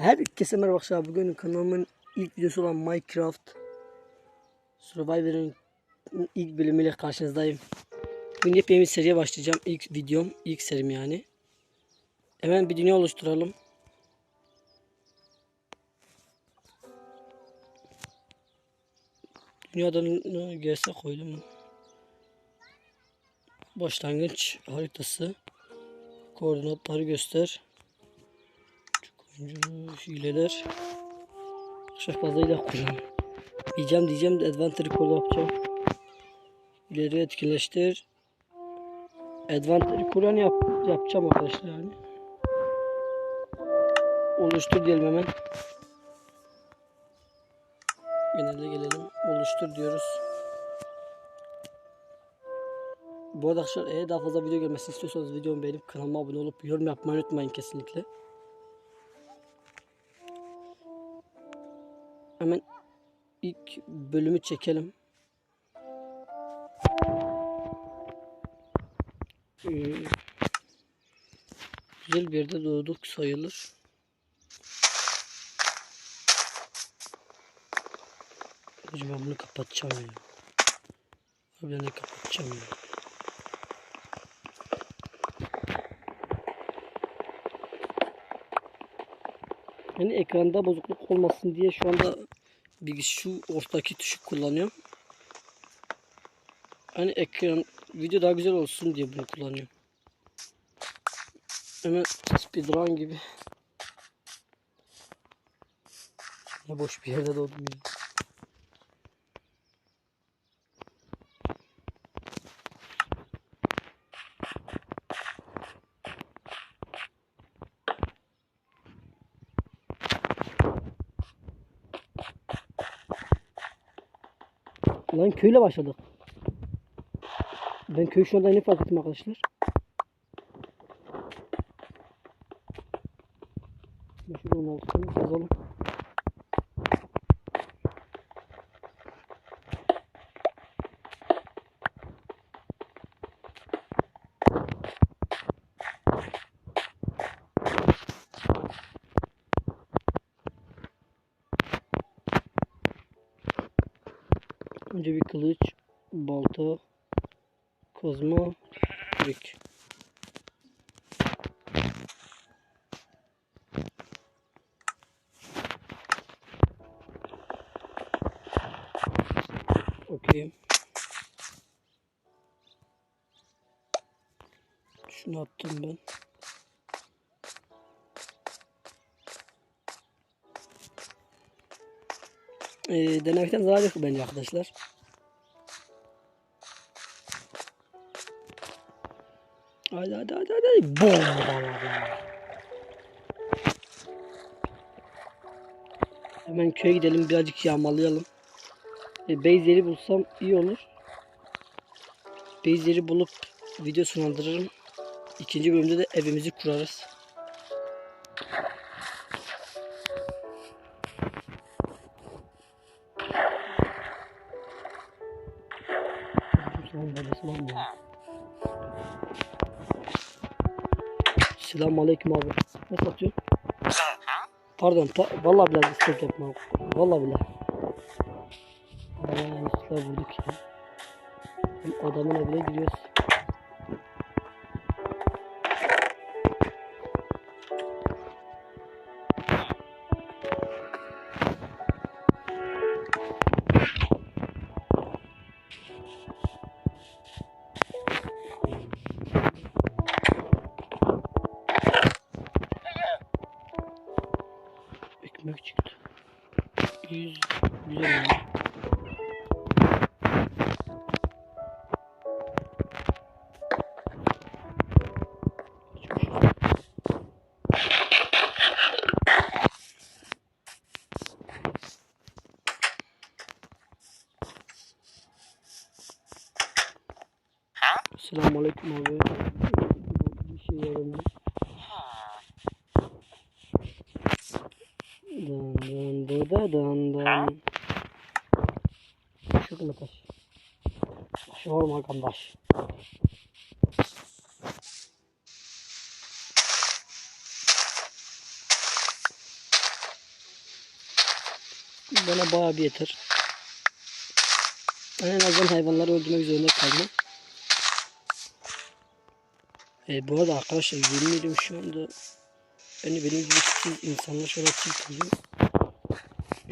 Herkese merhaba arkadaşlar. Bugün kanalımın ilk videosu olan Minecraft Survivor'ın ilk bölümüyle karşınızdayım. Bugün yepyeni bir seriye başlayacağım. İlk videom, ilk serim yani. Hemen bir dünya oluşturalım. Dünyadan gelse koydum. Başlangıç haritası. Koordinatları göster. Hileler. Çok fazla ilah kullan. Diyeceğim diyeceğim de advantage recall yapacağım. İleri etkinleştir. Advantage recall yap, yapacağım arkadaşlar yani. Oluştur diyelim hemen. Genelde gelelim. Oluştur diyoruz. Bu arkadaşlar eğer daha fazla video gelmesini istiyorsanız videomu beğenip kanalıma abone olup yorum yapmayı unutmayın kesinlikle. Hemen ilk bölümü çekelim. Ee, güzel bir yerde doğduk sayılır. Hocam ben bunu kapatacağım ya. Ben de kapatacağım ya. Yani ekranda bozukluk olmasın diye şu anda bir şu ortadaki tuşu kullanıyorum. Hani ekran video daha güzel olsun diye bunu kullanıyorum. Hemen speedrun gibi. Ne boş bir yerde doğdum ya. Lan köyle başladık. Ben köy şu anda yeni fark ettim arkadaşlar. Meşhur olmalısın. Yazalım. Önce bir kılıç, balta, kazma, kürek. Okey. Şunu attım ben. Ee, denemekten zarar yok bence arkadaşlar. Hadi hadi hadi hadi. Bom. Hemen köye gidelim birazcık yağmalayalım. E, base yeri bulsam iyi olur. Base yeri bulup video sonlandırırım. İkinci bölümde de evimizi kurarız. Selamun aleyküm abi. Ne satıyorsun? Pardon, pa vallahi billahi istek yapma. Vallahi. Vallahi yanlışlıkla vurduk ya. Hem Adamın evine giriyoruz. Ekmek çıktı. Yüz güzel yani. Selamünaleyküm abi. Bir şey yarım. Dan da da dan dan. Çok mu taş? Sorma kardeş. Bana bayağı bir yeter. Ben en azından hayvanları öldürmek zorunda kalmam. E, bu arada arkadaşlar yemin ediyorum şu anda yani benim gibi insanlar şöyle çift.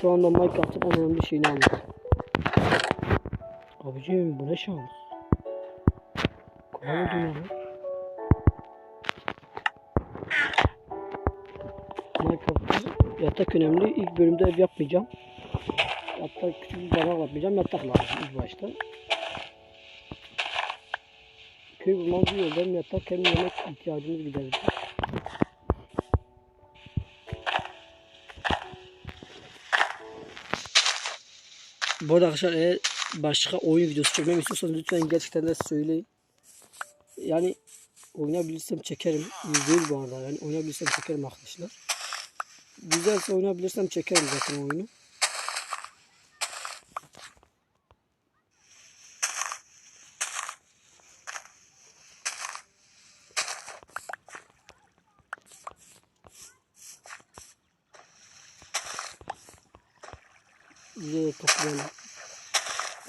Şu anda Minecraft'ın en önemli şeyini anladım. Abicim bu ne şans. Kolay oldu ya. lan. Minecraft'ta yatak önemli. İlk bölümde ev yapmayacağım. Hatta küçük bir barınak yapmayacağım. Yatak lazım ilk başta. Köy bulmaz bir yolda hem yatak hem yemek ihtiyacımız giderecek. Bu arada arkadaşlar eğer başka oyun videosu çekmemi istiyorsanız lütfen gerçekten de söyleyin. Yani oynayabilirsem çekerim. Değil bu arada yani oynayabilirsem çekerim arkadaşlar. Güzelse oynayabilirsem çekerim zaten oyunu. De toplayalım.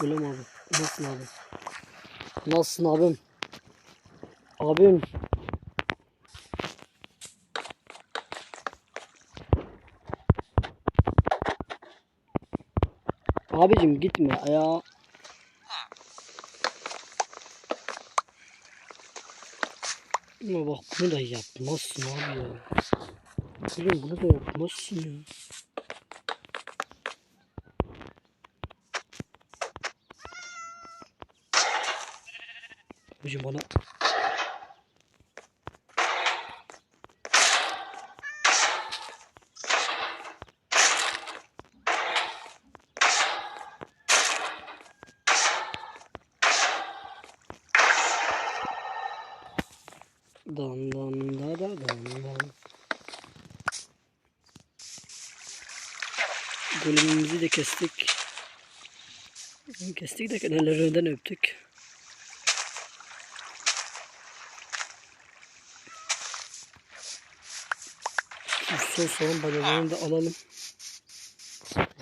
Gülüm abi. Nasılsın abi? Nasılsın abim? Abim. Abicim gitme ya. Ama bak bunu da yapmazsın abi ya. Oğlum bunu da yapmazsın ya. Abicim bana Dan dan da da dan dan. Golümümüzü de kestik. Kestik de kenarlarından öptük. Şu son son balyalarını da alalım.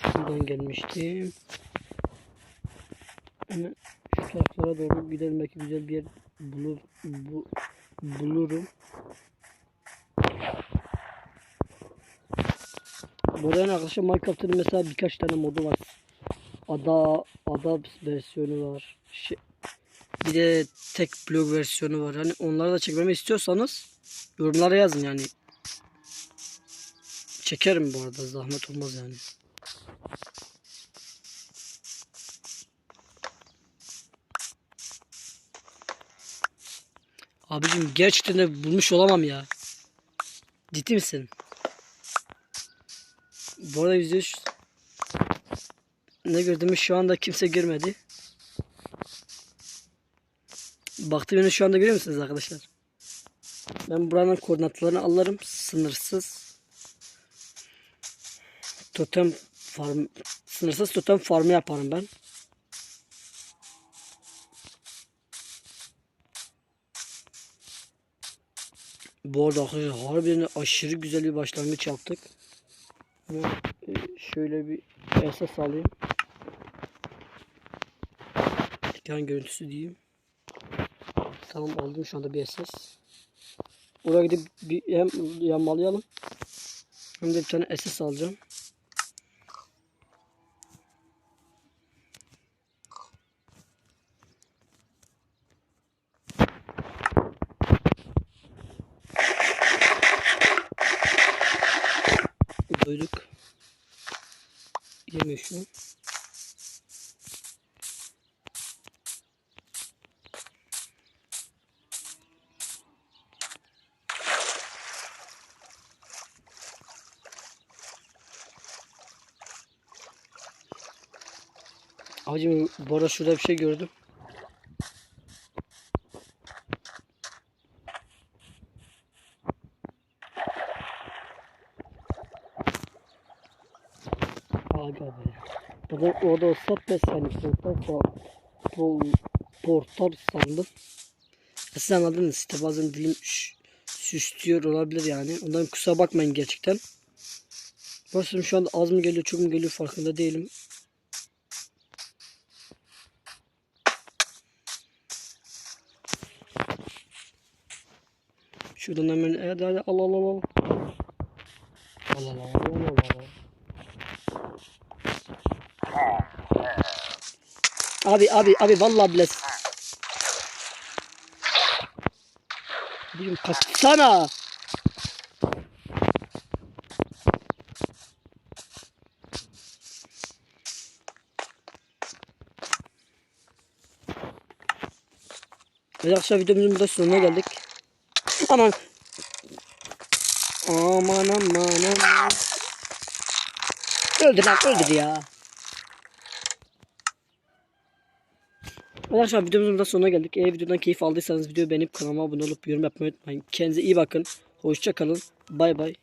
Şuradan gelmiştim. Hemen şu taraflara doğru gidelim belki güzel bir yer bulur, bu, bulurum. Buradan arkadaşlar Minecraft'ın mesela birkaç tane modu var. Ada, ada versiyonu var. Şey, bir de tek blog versiyonu var. Hani onları da çekmemi istiyorsanız yorumlara yazın yani. Çekerim bu arada zahmet olmaz yani. Abicim gerçekten de bulmuş olamam ya. Ciddi misin? Bu arada yüzde yüz ne gördüğümü şu anda kimse görmedi. Baktı beni şu anda görüyor musunuz arkadaşlar? Ben buranın koordinatlarını alırım. Sınırsız. Totem farm sınırsız totem farmı yaparım ben. Bu arada arkadaşlar harbiden aşırı güzel bir başlangıç yaptık. Hemen, e, şöyle bir esas alayım. Ekran görüntüsü diyeyim. Tamam aldım şu anda bir esas. Oraya gidip bir hem yağmalayalım. Hem de bir tane esas alacağım. An. Hacım bu arada şurada bir şey gördüm. Aga be. Burada orada pes hani portal po, portal sandım. Siz anladınız işte bazen dilim süslüyor olabilir yani. Ondan kusura bakmayın gerçekten. Basım şu anda az mı geliyor çok mu geliyor farkında değilim. Şuradan hemen hadi hadi al. Al al al al al al. Abi abi abi vallahi biles. Diyorum kaçsana. Evet arkadaşlar videomuzun burada sonuna geldik. Aman. Aman aman aman. Öldür lan öldür ya. Arkadaşlar videomuzun burada sonuna geldik. Eğer videodan keyif aldıysanız videoyu beğenip kanalıma abone olup yorum yapmayı unutmayın. Kendinize iyi bakın. Hoşça kalın. Bay bay.